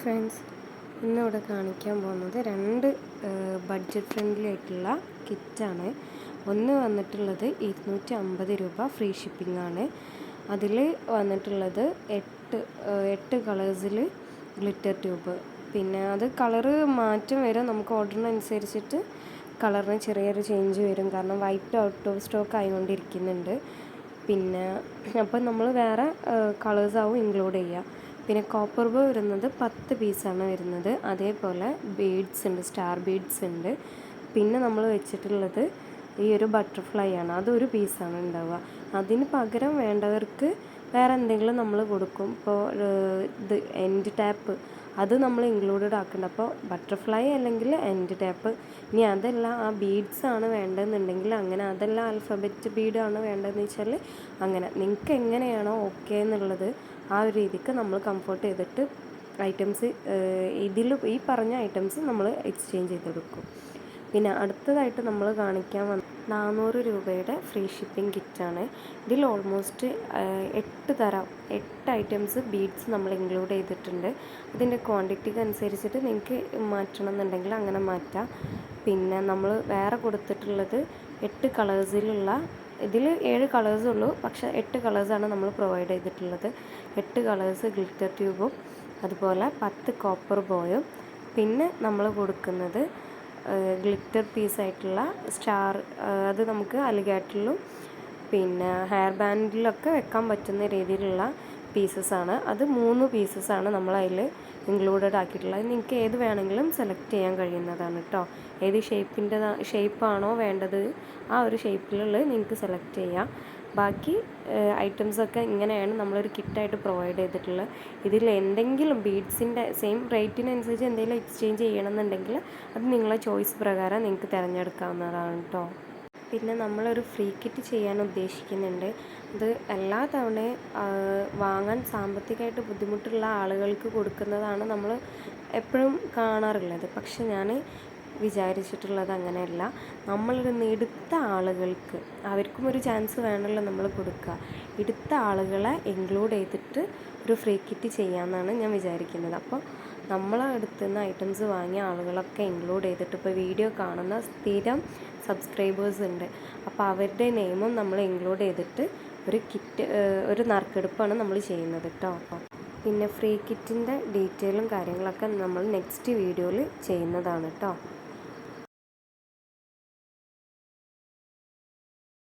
Friends. ഇന്നിവിടെ കാണിക്കാൻ പോകുന്നത് രണ്ട് ബഡ്ജറ്റ് ഫ്രണ്ട്ലി ആയിട്ടുള്ള കിറ്റാണ് ഒന്ന് വന്നിട്ടുള്ളത് ഇരുന്നൂറ്റി അമ്പത് രൂപ ഫ്രീ ഷിപ്പിംഗ് ആണ്. അതിൽ വന്നിട്ടുള്ളത് എട്ട് എട്ട് കളേഴ്സിൽ ഗ്ലിറ്റർ ട്യൂബ് പിന്നെ അത് കളറ് മാറ്റം വരും. നമുക്ക് ഓർഡറിനനുസരിച്ചിട്ട് കളറിന് ചെറിയൊരു ചേഞ്ച് വരും. കാരണം വൈറ്റ് ഔട്ട് ഓഫ് സ്റ്റോക്ക് ആയിക്കൊണ്ടിരിക്കുന്നുണ്ട് പിന്നെ അപ്പം നമ്മൾ വേറെ കളേഴ്സാവും ഇൻക്ലൂഡ് ചെയ്യുക പിന്നെ കോപ്പർ ബോ വരുന്നത് പത്ത് പീസാണ് വരുന്നത്. അതേപോലെ ബീഡ്സ് ഉണ്ട് സ്റ്റാർ ബീഡ്സ് ഉണ്ട്. പിന്നെ നമ്മൾ വെച്ചിട്ടുള്ളത് ഈ ഒരു ബട്ടർഫ്ലൈ ആണ്. അതൊരു പീസാണ് ഉണ്ടാവുക. അതിന് പകരം വേണ്ടവർക്ക് വേറെ എന്തെങ്കിലും നമ്മൾ കൊടുക്കും. ഇപ്പോൾ ഇത് എൻഡ് ടാപ്പ് അത് നമ്മൾ ഇൻക്ലൂഡഡ് ആക്കേണ്ട. അപ്പോൾ ബട്ടർഫ്ലൈ അല്ലെങ്കിൽ എൻഡ് ടാപ്പ് ഇനി അതല്ല ആ ബീഡ്സ് ആണ് വേണ്ടതെന്നുണ്ടെങ്കിൽ അങ്ങനെ അതല്ല ആൽഫബറ്റ് ബീഡാണ് വേണ്ടതെന്ന് വെച്ചാൽ അങ്ങനെ. നിങ്ങൾക്ക് എങ്ങനെയാണോ ഓക്കെ എന്നുള്ളത് ആ ഒരു രീതിക്ക് നമ്മൾ കംഫർട്ട് ചെയ്തിട്ട് ഐറ്റംസ് ഇതിൽ ഈ പറഞ്ഞ ഐറ്റംസ് നമ്മൾ എക്സ്ചേഞ്ച് ചെയ്തെടുക്കും. പിന്നെ അടുത്തതായിട്ട് നമ്മൾ കാണിക്കാൻ വന്ന നാനൂറ് രൂപയുടെ ഫ്രീ ഷിപ്പിംഗ് കിറ്റാണ് ഇതിൽ ഓൾമോസ്റ്റ് എട്ട് തരം എട്ട് ഐറ്റംസ് ബീഡ്സ് നമ്മൾ ഇൻക്ലൂഡ് ചെയ്തിട്ടുണ്ട്. അതിന്റെ ക്വാണ്ടിറ്റിക്ക് അനുസരിച്ചിട്ട് നിങ്ങൾക്ക് മാറ്റണം എന്നുണ്ടെങ്കിൽ അങ്ങനെ മാറ്റാം. പിന്നെ നമ്മൾ വേറെ കൊടുത്തിട്ടുള്ളത് എട്ട് കളേഴ്സിലുള്ള ഇതിൽ ഏഴ് കളേഴ്സേ ഉള്ളൂ. പക്ഷേ എട്ട് കളേഴ്സാണ് നമ്മൾ പ്രൊവൈഡ് ചെയ്തിട്ടുള്ളത്. എട്ട് കളേഴ്സ് ഗ്ലിറ്റർ ട്യൂബും അതുപോലെ പത്ത് കോപ്പർ ബോയും പിന്നെ നമ്മൾ കൊടുക്കുന്നത് ഗ്ലിറ്റർ പീസായിട്ടുള്ള സ്റ്റാർ അത് നമുക്ക് അലിഗാറ്റിലും പിന്നെ ഹെയർ ബാൻഡിലൊക്കെ വെക്കാൻ പറ്റുന്ന രീതിയിലുള്ള പീസസ് ആണ്. അത് മൂന്ന് പീസസ് ആണ് നമ്മൾ അതിൽ ഇൻക്ലൂഡഡ് ആക്കിയിട്ടുള്ളത്. നിങ്ങൾക്ക് ഏത് വേണമെങ്കിലും സെലക്ട് ചെയ്യാൻ കഴിയുന്നതാണ് കേട്ടോ ഏത് ഷേപ്പിന്റെ ഷേപ്പാണോ വേണ്ടത് ആ ഒരു ഷേപ്പിലുള്ളത് നിങ്ങൾക്ക് സെലക്ട് ചെയ്യാം. ബാക്കി ഐറ്റംസൊക്കെ ഇങ്ങനെയാണ് നമ്മളൊരു കിറ്റായിട്ട് പ്രൊവൈഡ് ചെയ്തിട്ടുള്ളത്. ഇതിൽ എന്തെങ്കിലും ബീഡ്സിന്റെ സെയിം റേറ്റിനനുസരിച്ച് എന്തെങ്കിലും എക്സ്ചേഞ്ച് ചെയ്യണമെന്നുണ്ടെങ്കിൽ അത് നിങ്ങളെ ചോയ്സ് പ്രകാരം നിങ്ങൾക്ക് തിരഞ്ഞെടുക്കാവുന്നതാണ് കേട്ടോ പിന്നെ നമ്മളൊരു ഫ്രീ കിറ്റ് ചെയ്യാൻ ഉദ്ദേശിക്കുന്നുണ്ട്. അത് എല്ലാ തവണയും വാങ്ങാൻ സാമ്പത്തികമായിട്ട് ബുദ്ധിമുട്ടുള്ള ആളുകൾക്ക് കൊടുക്കുന്നതാണ് നമ്മൾ എപ്പോഴും കാണാറുള്ളത്. പക്ഷെ ഞാൻ വിചാരിച്ചിട്ടുള്ളത് അങ്ങനെയല്ല. നമ്മളൊരു എടുത്ത ആളുകൾക്ക് അവർക്കും ഒരു ചാൻസ് വേണമല്ലോ നമ്മൾ കൊടുക്കുക. എടുത്ത ആളുകളെ ഇൻക്ലൂഡ് ചെയ്തിട്ട് ഒരു ഫ്രീ കിറ്റ് ചെയ്യാമെന്നാണ് ഞാൻ വിചാരിക്കുന്നത്. അപ്പോൾ നമ്മളെ അടുത്ത് നിന്ന് ഐറ്റംസ് വാങ്ങിയ ആളുകളൊക്കെ ഇൻക്ലൂഡ് ചെയ്തിട്ട് ഇപ്പോൾ വീഡിയോ കാണുന്ന സ്ഥിരം സബ്സ്ക്രൈബേഴ്സ് ഉണ്ട്. അപ്പോൾ അവരുടെ നെയിമും നമ്മൾ ഇൻക്ലൂഡ് ചെയ്തിട്ട് ഒരു കിറ്റ് ഒരു നറുക്കെടുപ്പാണ് നമ്മൾ ചെയ്യുന്നത് കേട്ടോ. പിന്നെ ഫ്രീ കിറ്റിന്റെ ഡീറ്റെയിലും കാര്യങ്ങളൊക്കെ നമ്മൾ നെക്സ്റ്റ് വീഡിയോയിൽ ചെയ്യുന്നതാണ് കേട്ടോ.